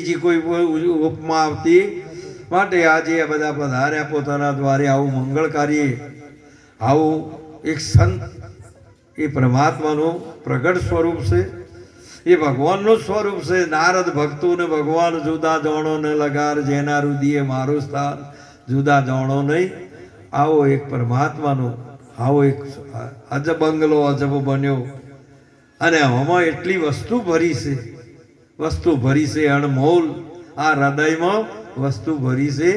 બીજી કોઈ ઉપમા આવતી માટે આજે આ બધા પધાર્યા પોતાના દ્વારે. આવું મંગળકારી આવું એક સંત, એ પરમાત્માનું પ્રગટ સ્વરૂપ છે. એ ભગવાનનું સ્વરૂપ છે. નારદ ભક્તોને ભગવાન જુદા જાણો ને લગાર જેના રુદિએ મારું સ્થાન જુદા જાણો નહીં. આવો એક પરમાત્માનો, આવો એક અજબ બંગલો અજબ બન્યો. અને આમાં એટલી વસ્તુ ભરી છે. વસ્તુ ભરી છે અણમોલ આ હૃદયમાં વસ્તુ ભરી છે.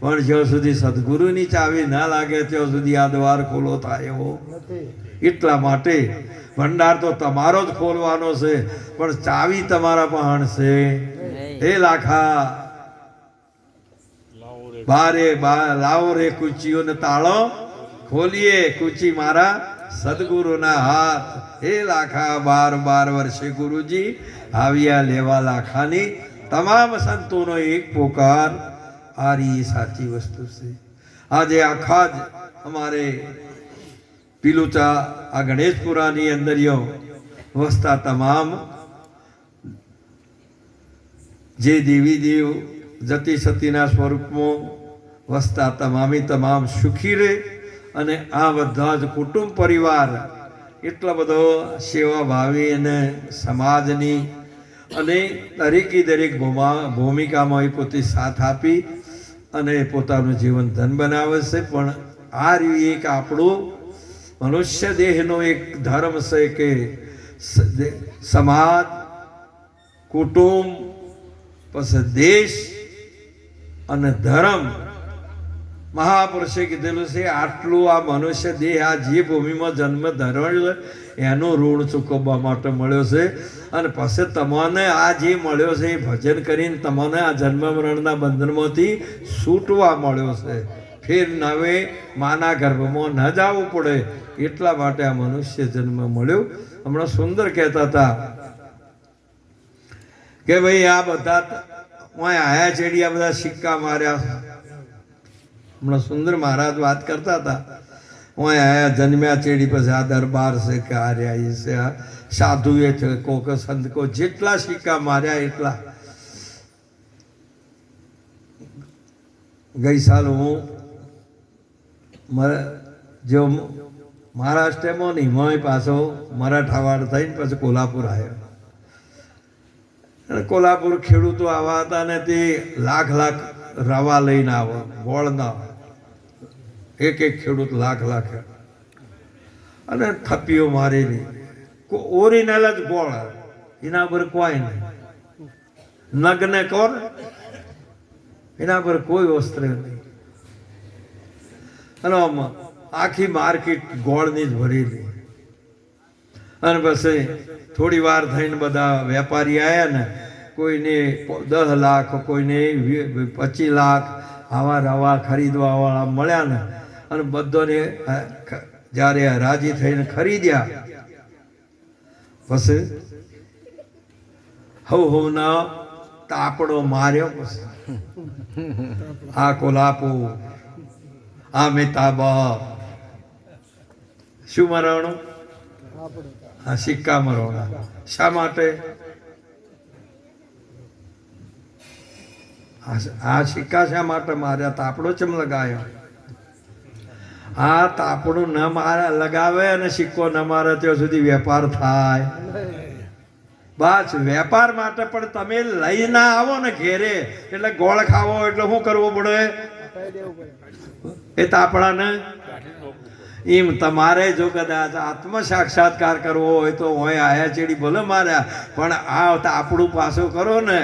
પણ જ્યાં સુધી સદગુરુની ચાવી ના લાગે, ત્યાં સુધી આ દ્વાર ખોલો થાય એવો એટલા માટે ભંડાર તો તમારો જ ખોલવાનો છે, પણ ચાવી તમારા પણ છે. હે લાખા. બારે લાવો રે કુચીઓ ને તાળો. ખોલીએ કુચી મારા સદગુરુના હાથ. હે લાખા, બાર બાર વર્ષે ગુરુજી આવ્યા લેવા લાખાની તમામ સંતોનો એક પોકાર. આરી એ સાચી વસ્તુ છે. આજે આખા જ અમારે પીલુચા આ ગણેશપુરાની અંદર વસતા તમામ જે દેવી દેવ જતી સતીના સ્વરૂપમાં વસતા તમામે તમામ સુખી રહે અને આ બધા જ કુટુંબ પરિવાર એટલા બધો સેવા ભાવી અને સમાજની અને દરેકે દરેક ભૂમા, ભૂમિકામાં એ પોતે સાથ આપી અને પોતાનું જીવન ધન બનાવે છે. પણ આ રહ્યું એક આપણું મનુષ્ય દેહનો એક ધર્મ છે કે સમાજ, કુટુંબ, પછી દેશ અને ધર્મ મહાપુરુષે કીધેલું છે, આટલું આ મનુષ્ય દેહ આ જે ભૂમિમાં જન્મ છે, એનું ઋણ ચૂકવવા માટે મળ્યો છે. અને પછી તમને આ જે મળ્યો છે, એ ભજન કરીને તમને આ જન્મ મરણના બંધનમાંથી છૂટવા મળ્યો છે. ફેર નવે માના ગર્ભમાં ન જવું પડે, એટલા માટે આ મનુષ્ય જન્મ મળ્યો. હમણાં સુંદર કહેતા હતા કે ભાઈ, આ બધા આયા ચેડી આ બધા સિક્કા માર્યા. હમણાં સુંદર મહારાજ વાત કરતા હતા. હું આયા જન્મ્યા ચેડી પછી આ દરબાર છે કે આર્યા એ છે, આ સાધુ એ છે, કોક સંતકો જેટલા સિક્કા માર્યા એટલા. ગઈ સાલ હું મારા જો મહારાષ્ટ્રમાં નહીં હિમાય પાછો મરાઠાવાડ થઈને પછી કોલ્હાપુર આવ્યો કોલ્હાપુર ખેડૂતો આવા હતા ને તે લાખ લાખ રવા લઈને આવે ગોળના એક એક ખેડૂત લાખ લાખ. અને થપ્પીઓ મારેલી ઓરિજિનલ જ ગોળ એના પર કોઈ નહીં. નગને કોર એના પર કોઈ વસ્ત્ર નહીં. અને આખી માર્કેટ ગોળની જ ભરેલી. અને પછી થોડી વાર થઈને બધા વેપારી આવ્યા ને, કોઈને દસ લાખ, કોઈને પચીસ લાખ આવા રવા ખરીદવાવાળા મળ્યા ને, અને બધાને જ્યારે રાજી થઈને ખરીદ્યા પછી હવ હવના તાપડો માર્યો પછી આ કોલાપો, આ મિતાબા શું મરાણું આ સિક્કા મરવાના. શા માટે? આ સિક્કા શા માટે માર્યા? તાપડો ચમ લગાયો? આ તાપડું ન મારે, લગાવે અને સિક્કો ન મારે ત્યાં સુધી વેપાર થાય. બસ, વેપાર માટે પણ તમે લઈ ના આવો ને ઘેરે. એટલે ગોળ ખાવો, એટલે શું કરવું પડે? એ તાપડાને એમ તમારે જો કદાચ આત્મ સાક્ષાત્કાર કરવો હોય તો હોય આયા ચેડી ભલે માર્યા, પણ આ આપણું પાછું કરો ને,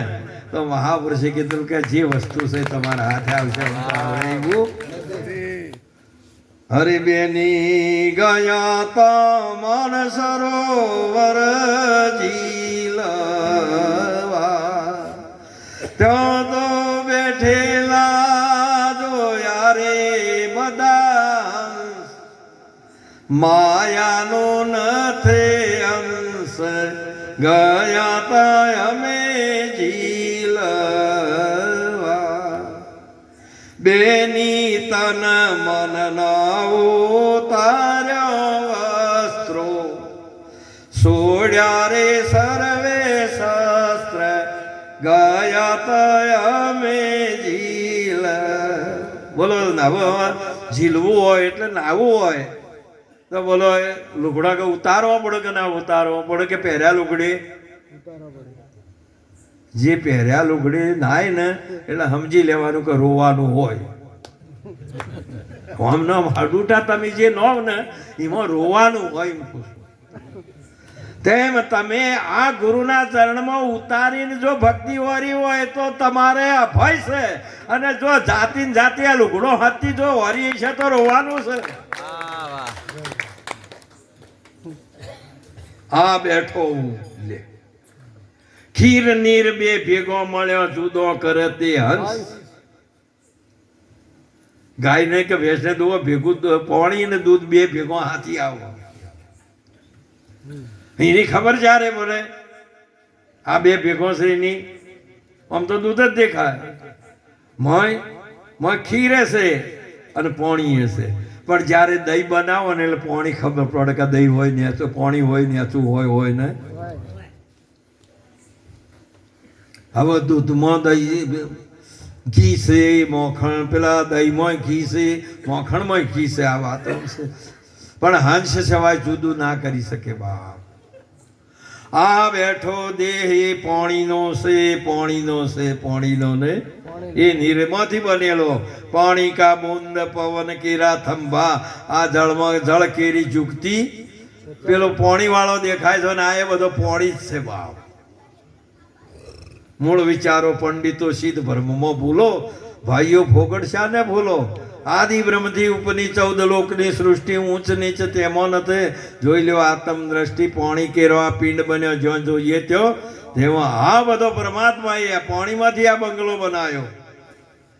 તો મહાપુરુષે કીધું કે જે વસ્તુ છે તમારા હાથે આવશે. હરિબેની ગયા મન સરોવર જીલવા માયાનો નથે અંશ. ગયા તા અમે જીલવા બેની તન મન નાવો તાર્યો વસ્ત્રો. છોડ્યા રે સર્વે શાસ્ત્ર. ગયા તા અમે ઝીલ. બોલો, નાવો ઝીલવું હોય એટલે નાવું હોય. તો બોલો લુગડા કે ઉતારવા પડે કે ના ઉતારવા પડે કે પહેર્યા લુગડી? જે પહેર્યા લુગડી નાય ને, એટલે સમજી લેવાનું કે રોવાનું હોય. આમ નામ હાડુટા તમે જે નો ને, એમાં રોવાનું હોય. તેમ તમે આ ગુરુના ચરણમાં ઉતારીને જો ભક્તિ વરી હોય તો તમારે અભય છે. અને જો જાતિ જાતિ આ લુગડો હતી જો વરી છે તો રોવાનું છે. આ બેઠો હું. લે. ખીર નીર બે ભેગો મળ્યો, જુદો કરે તે હંસ. ગાય ને કે ભેંસ ને દો ભેગું પોણી ને દૂધ બે ભેગો હાથી આવો. એની ખબર જ્યારે મને? આ બે ભેગો એની આમ તો દૂધ જ દેખાય. મય મય ખીરે છે અને પોણી છે. પણ જ્યારે દહીં બનાવો ને એટલે પોણી ખબર પડે કે દહીં હોય ને તો પોણી હોય ને શું હોય હોય ને? હવે દૂધમાં દહીં ઘી છે, મોખણ, પેલા દહીંમાં ઘી છે, મોખણમાં ઘી છે, આ વાતો છે. પણ હંસ સિવાય જુદું ના કરી શકે બાપ. આ બેઠો દેહ એ પાણીનો છે પાણીનો છે, પાણીનો ને એ નીરમાંથી બનેલો. પાણી કા બુંદ, પવન કેરા, થંભા, આ જળમાં જળ કેરી ઝૂકતી. પેલો પાણી વાળો દેખાય છે ને આ એ બધો પાણી જ છે બાપ. મૂળ વિચારો પંડિતો સિદ્ધ ભ્રમમાં ભૂલો. ભાઈઓ ફોગડશા ને ભૂલો. આદિ બ્રહ્મથી ઉપની ચૌદ લોકની સૃષ્ટિ ઊંચ નીચ તેમાં નથી. જોઈ લો આત્મ દ્રષ્ટિ પાણી કેરવા પિંડ બન્યો જ્યાં જોઈએ ત્યો. તેમાં આ બધો પરમાત્મા એ પાણીમાંથી આ બંગલો બનાવ્યો.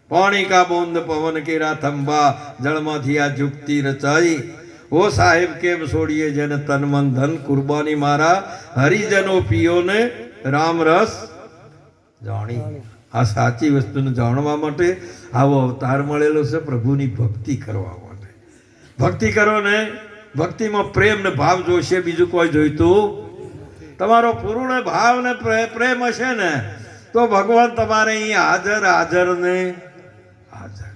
પાણી કા બુંદ પવન કેરા થંભા, જળમાંથી આ જુક્તિ રચાઈ. ઓ સાહેબ, કેમ છોડીએ જેને તન મન ધન કુરબાની મારા? હરિજનો પીઓને રામ રસ. જાણી, આ સાચી વસ્તુને જાણવા માટે આવો અવતાર મળેલો છે પ્રભુની ભક્તિ કરવા માટે. ભક્તિ કરો ને, ભક્તિમાં પ્રેમ ને ભાવ જોશે, બીજું કોઈ જોઈતું તમારો પૂર્ણ ભાવ ને પ્રેમ હશે ને, તો ભગવાન તમારે અહીં હાજર હાજર ને હાજર.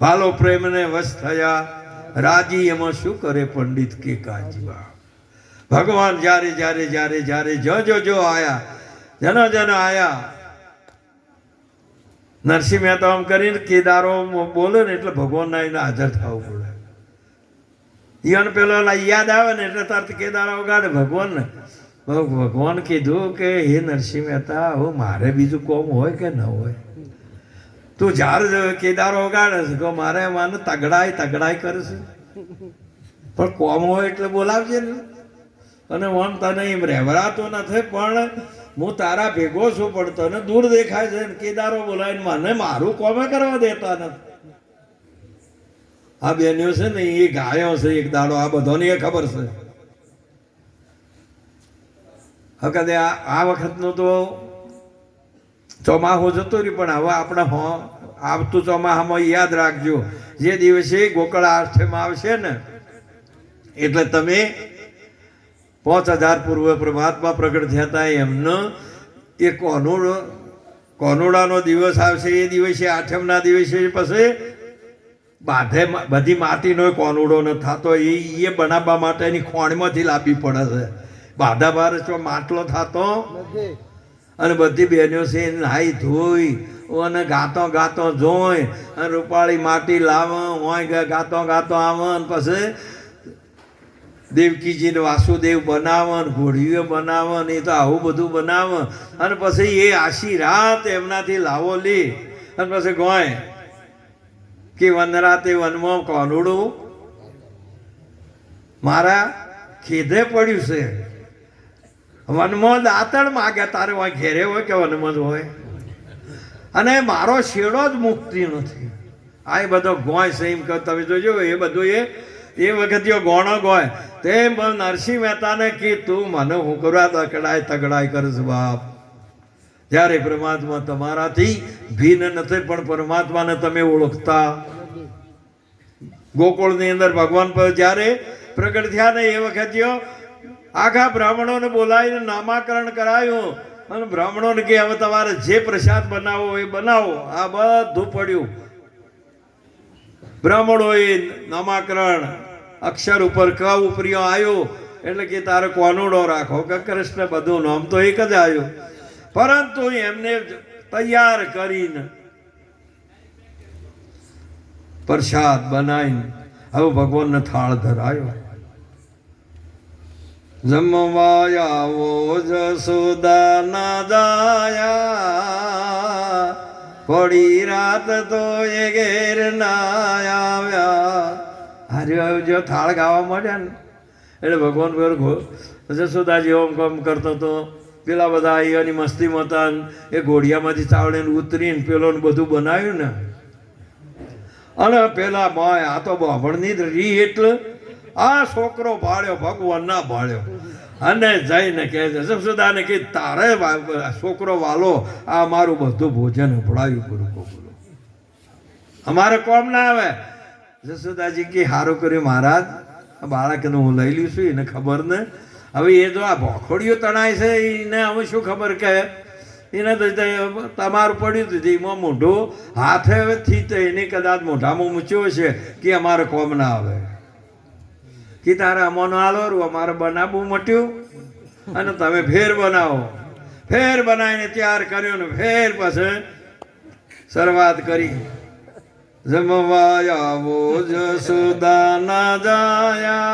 ભાલો પ્રેમને વશ થયા. રાજી એમાં શું કરે પંડિત કે કાજીબા? ભગવાન જ્યારે જ્યારે જ્યારે જ્યારે જો જો જો આયા, જન જન આયા. નરસિંહ મહેતા આમ કરીને કેદારો બોલે ને એટલે ભગવાનના એને હાજર થવું પડે. ઈવન પેલો યાદ આવે ને એટલે તરત કેદારો વગાડે ભગવાનને ભગવાન કીધું કે, હે નરસિંહ મહેતા, હવે મારે બીજું કોમ હોય કે ન હોય? તું જાર કેદારો ઉગાડે છે. કે મારે માને તગડાઈ તગડાઈ કરે છે. પણ કોમ હોય એટલે બોલાવજે ને. અને મન તને એમ રહેવરાતો નથી, પણ હું તારા ભેગો છું, પણ તને દૂર દેખાય છે. કેદારો બોલાવીને મને મારું કોમે કરવા દેતા નથી. આ બેનો છે ને, એ ગાયો છે, એક દાડો, આ બધોની એ ખબર છે. હકદે આ આ વખતનું તો ચોમાહો જતો રહ્યું, પણ હવે આપણે હો, આવતું ચોમાહામાં યાદ રાખજો, જે દિવસે ગોકળ આઠમ આવશે ને, એટલે તમે પાંચ હજાર પૂર્વ પરમાત્મા પ્રગટ થયા હતા એમનો એ કોનુડો, કોનુડાનો દિવસ આવશે, એ દિવસે આઠમના દિવસે પછી બાધે બધી માટીનો કોનુડો ન થતો એ એ બનાવવા માટેની ખોણમાંથી લાવવી પડે છે. બાધા બાર માટલો થતો અને બધી બહેનો છે નાહી ધોઈ અને ગાતો ગાતો જોઈ અને રૂપાળી માટી લાવે હોય ગાતો ગાતો આવે અને પછી દેવકીજીને વાસુદેવ બનાવે ને ઘોડીઓ બનાવે એ તો આવું બધું બનાવે. અને પછી એ આશી રાત એમનાથી લાવો લી. અને પછી ગોય કે વનરાતે વનમાં કોનુડું? મારા ખેદે પડ્યું છે. વનમાં દાંતણ માગે તારે હોય, ઘેરે હોય કે વનમાં હોય? અને મારો શેડો જ મુક્તિ નથી. આ એ બધો ગોય છે એમ કહો. તમે જોજો, એ બધું એ એ વખત ગોણો ગોય. તેમ નરસિંહ મહેતાને કે તું મને હું કરવા તકડાય તગડાય કરશ બાપ. જ્યારે પરમાત્મા તમારાથી ભિન્ન નથી, પણ પરમાત્માને તમે ઓળખતા. ગોકુળની અંદર ભગવાન પર જ્યારે પ્રગટ થયા ને એ વખત આખા બ્રાહ્મણોને બોલાવીને નામાકરણ કરાયું અને બ્રાહ્મણોને કે, હવે તમારે જે પ્રસાદ બનાવો એ બનાવો. આ બધું પડ્યું. બ્રાહ્મણોએ નામાકરણ અક્ષર ઉપર ક ઉપરીઓ આવ્યો એટલે કે, તારે કોનુડો રાખો? કે, કૃષ્ણ, બધું નામ તો એક જ આવ્યું પરંતુ એમને તૈયાર કરીને પ્રસાદ બનાવીને હવે ભગવાનને થાળ ધરાયો. જમવા આવો જસોદા ના જાયા. પડી રાત તો એ ઘેર ના આવ્યા. હારે જો થાળ ગાવા માંડ્યા ને, એટલે ભગવાન જસોદાજી ઓમ કમ કરતો તો પેલા બધા અહીંયાની મસ્તીમાં હતા એ ઘોડિયામાંથી ચાવડીને ઉતરીને પેલોને બધું બનાવ્યું ને. અને પેલા માય આ તો બાભણની રી એટલે આ છોકરો ભાળ્યો ભગવાન ના ભાળ્યો. અને જઈને કહે છે જસોદાને કે તારે છોકરો વાલો, આ મારું બધું ભોજન ઉપડાયું ગુરુ બોલો અમારે કોમ ના આવે. જસોદાજી કે સારું કર્યું, મહારાજ. બાળકને હું લઈ લઉં છું, એને ખબર ને. હવે એ જો આ ભોખોડીઓ તણાય છે, એને હવે શું ખબર કે એને તો તમારું પડ્યું હતું એમાં મોઢું હાથેથી તો એને કદાચ મોઢામાં મૂચ્યો છે કે અમારે કોમ ના આવે. કે તારે અમોનો આલોરું અમારે બનાવવું મટ્યું. અને તમે ફેર બનાવો. ફેર બનાવીને તૈયાર કર્યો ને ફેર પછી શરૂઆત કરી. જમવા આવો જસોદાના જાયા.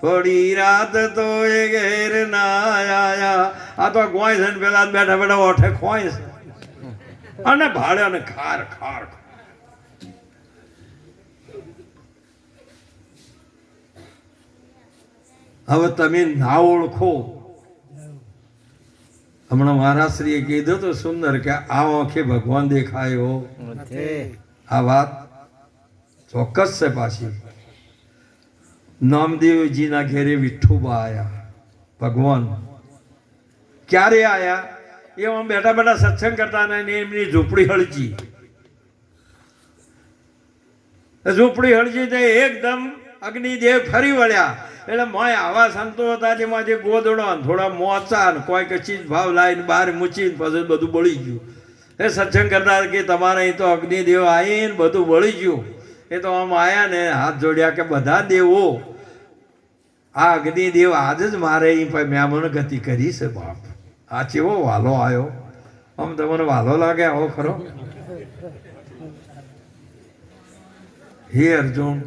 પડી રાત તો એ ઘેર ના આયા. આ તો ગોય છે ને પેલા બેઠા બેઠા ઓઠે ખોય છે. અને ભાડે અને ખાર ખાર હવે તમે ના ઓળખો. હમણાં મહારાશ્રીએ કીધું તો સુંદર કે આ આંખે ભગવાન દેખાયો. આ વાત ચોક્કસ છે પાછી. નામદેવજીના ઘેરે વિઠ્ઠુબા આવ્યા ભગવાન, ક્યારે આવ્યા એ આમ બેઠા બેઠા સત્સંગ કરતા ને એમની ઝૂંપડી હળજી. ઝૂંપડી હળજી તે એકદમ અગ્નિદેવ ફરી વળ્યા. એટલે મોય આવા સંતો હતા જેમાં જે ગોદડો થોડા મોચા ને કોઈ કે ચીજ ભાવ લાવીને બહાર મૂચીને પછી બધું બળી ગયું. એ સત્સંગ કરતા કે તમારે અહીં તો અગ્નિદેવ આવીને બધું બળી ગયું. એ તો આમ આવ્યા ને હાથ જોડ્યા કે બધા દેવો આ અગ્નિદેવ આજ જ મારે અહીં મહેમાન ગતિ કરી છે બાપ. આ ચેવો વાલો આવ્યો આમ તમને વાલો લાગે આવો ખરો? હે અર્જુન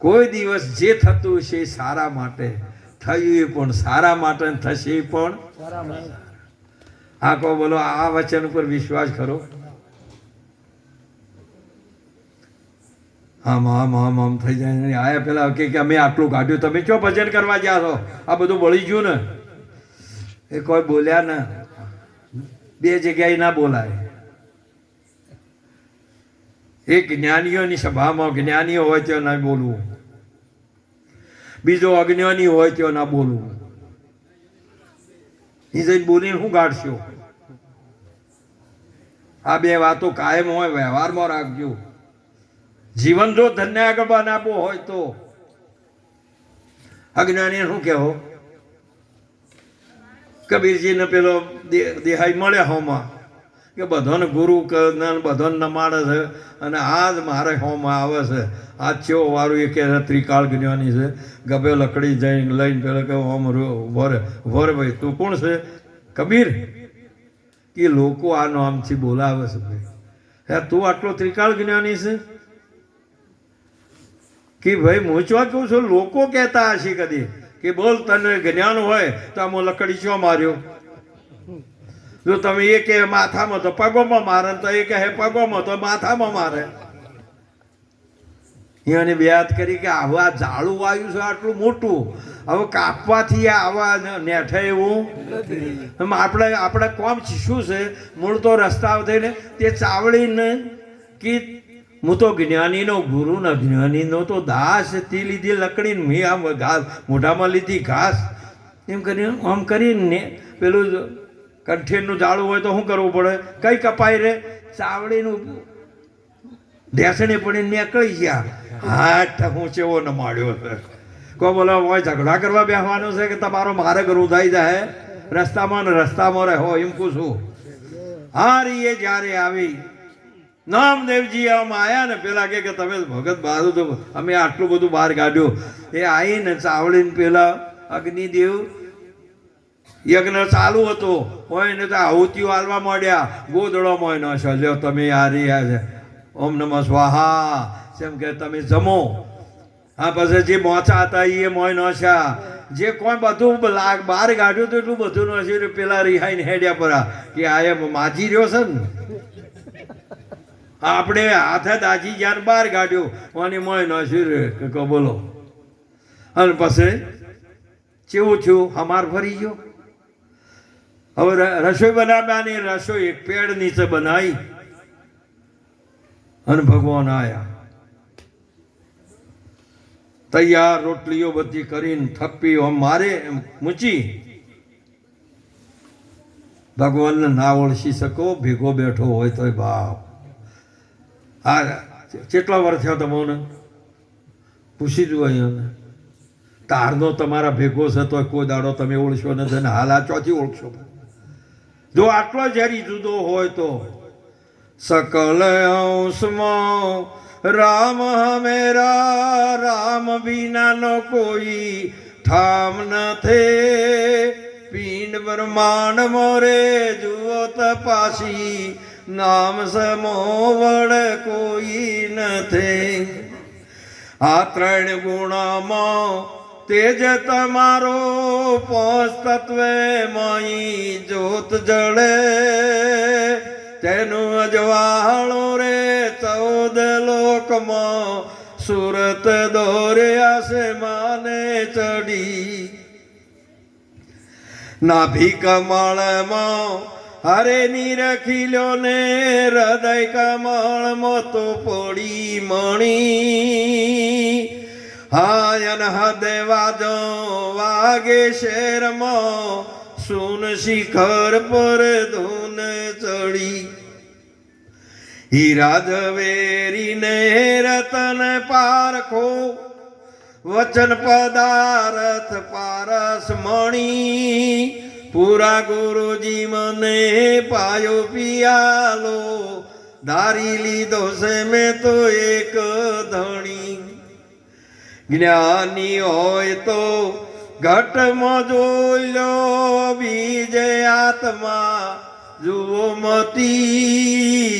કોઈ દિવસ જે થતું છે એ સારા માટે થયું એ પણ સારા માટે થશે એ પણ આ કહો બોલો આ વચન ઉપર વિશ્વાસ ખરો આમ આમ આમ આમ થઈ જાય ને આયા પેલા કે અમે આટલું કાઢ્યું. તમે કયો ભજન કરવા ગયા છો? આ બધું બળી ગયું ને. એ કોઈ બોલ્યા ને. બે જગ્યાએ ના બોલાય. એક જ્ઞાનીઓની સભામાં જ્ઞાનીઓ હોય તો ના બોલવું. બીજો અજ્ઞાની હોય તો ના બોલવું. એ જઈને બોલીને શું ગાઢશો? આ બે વાતો કાયમ હોય, વ્યવહારમાં રાખજો. જીવન જો ધન્ય આગળ બનાવવો હોય તો. અજ્ઞાની શું કહેવો કબીરજીને પેલો દેહાઈ મળ્યા હોમાં. કે બધાને ગુરુ બધાને નમાડે છે અને આ જ મારે હોમાં આવે છે. આ ચેવો વારું એ કે ત્રિકાળ જ્ઞાની છે. ગભે લકડી જઈને લઈને પેલો કે હોમ વર વર ભાઈ, તું કોણ છે? કબીર, કે લોકો આ નામથી બોલાવે છે ભાઈ. હે, તું આટલો ત્રિકાળ જ્ઞાની છે? કે ભાઈ મોચવા કહું છું? લોકો કહેતા હશે કદી કે બોલ, તને જ્ઞાન હોય તો આમ લકડી ચો માર્યો? જો તમે એ કહે માથામાં તો પગોમાં મારે તો એ કહે, પગોમાં તો માથામાં મારે. એને બેયાત કરી કે આવા જાળું આવ્યું છે, આટલું મોટું. હવે કાપવાથી આવા નેઠે એવું? આપણે આપણે કોમ શું છે? મૂળ તો રસ્તા થઈને તે ચાવડીને કે હું તો જ્ઞાનીનો ગુરુ ને જ્ઞાનીનો તો દાસ તે લીધી લકડીને મેં આમ ઘાસ મોઢામાં લીધી ઘાસ. એમ કરીને આમ કરીને પેલું કંઠેરનું ઝાડું હોય તો શું કરવું પડે? કઈ કપાય રે? ચાવડીનું ઢેસણે પડીને નીકળી ગયા. હાથ હું ચેવો ન માડ્યો છે. કો બોલો હોય ઝઘડા કરવા બેસવાનું છે કે તમારો મારે કરવું થઈ જાય? રસ્તામાં ને રસ્તામાં રહો એમ પૂછું. હારી એ જ્યારે આવી નામદેવજી આમ આવ્યા ને પેલા કે તમે ભગત બાજુ તો અમે આટલું બધું બહાર કાઢ્યું. એ આવીને ચાવડીને પેલા અગ્નિદેવ યજ્ઞ ચાલુ હતો. હોય ને તો આહુતિઓ હાલવા માંડ્યા. ગોદડો મોય ન સજો તમે આ રહ્યા છે. ઓમ નમઃ સ્વાહા. જેમ કે તમે જમો. હા, પછી જે મોચા હતા એ મોય નોશા જે કોઈ બધું લાગ, બહાર કાઢ્યું તો એટલું બધું નોશ્યું પેલા રિહાઈને હેડ્યા પરા. કે આ એમ માજી રહ્યો છે ને? આપણે હાથે દાજી જ્યાં બહાર કાઢ્યું ઓની મોય નોશ્યું કે બોલો. અને પછી કેવું થયું? હમાર ફરી ગયો. હવે રસોઈ બનાવવાની, રસોઈ એક પેડ નીચે બનાવી અને ભગવાન આયા. તૈયાર રોટલીઓ બધી કરીને થપ્પી આમ મારે એમ મૂચી. ભગવાનને ના ઓળખી શકો, ભેગો બેઠો હોય તોય બાપ. આ કેટલા વર્ષ થયા તમને પૂછી જુઓ અહીંયા. તારનો તમારા ભેગો છે તો કોઈ દાડો તમે ઓળખશો નથી અને હાલ આ ચોથી ઓળખશો જો આટલો ઝેરી જુદો હોય તો સકલ અંશમાં રામ હમેરા, રામ વિનાનો કોઈ ઠામ નથી પિંડ બ્રહ્માંડ મોરે જુઓ તપાસી નામ સમો વડ કોઈ નથી. આ ત્રણ ગુણામાં તેજ તમારો પોષ તત્વે માઈ જોત જળે. તેનું અજવાળો રે ચૌદ લોકમાં સુરત દોર્યા છે માને ચડી. નાભી કમળમાં હરે નિરખિલ્યો ને હૃદય કમળ મોતો પડી મણી. હાયન હદે વાજો વાગે શેરમાં, સુન શિખર પર ધૂન ચડી. હીરા ઝવેરીને રતન પારખો, વચન પદાર્થ પારસ મણી. પૂરા ગુરુજી મને પાયો પિયાલો ધારી લીધો છે મેં તો એક ધણી. જ્ઞાની હોય તો ઘટમાં જોઈ લો બીજે આત્મા, જુઓ મતી.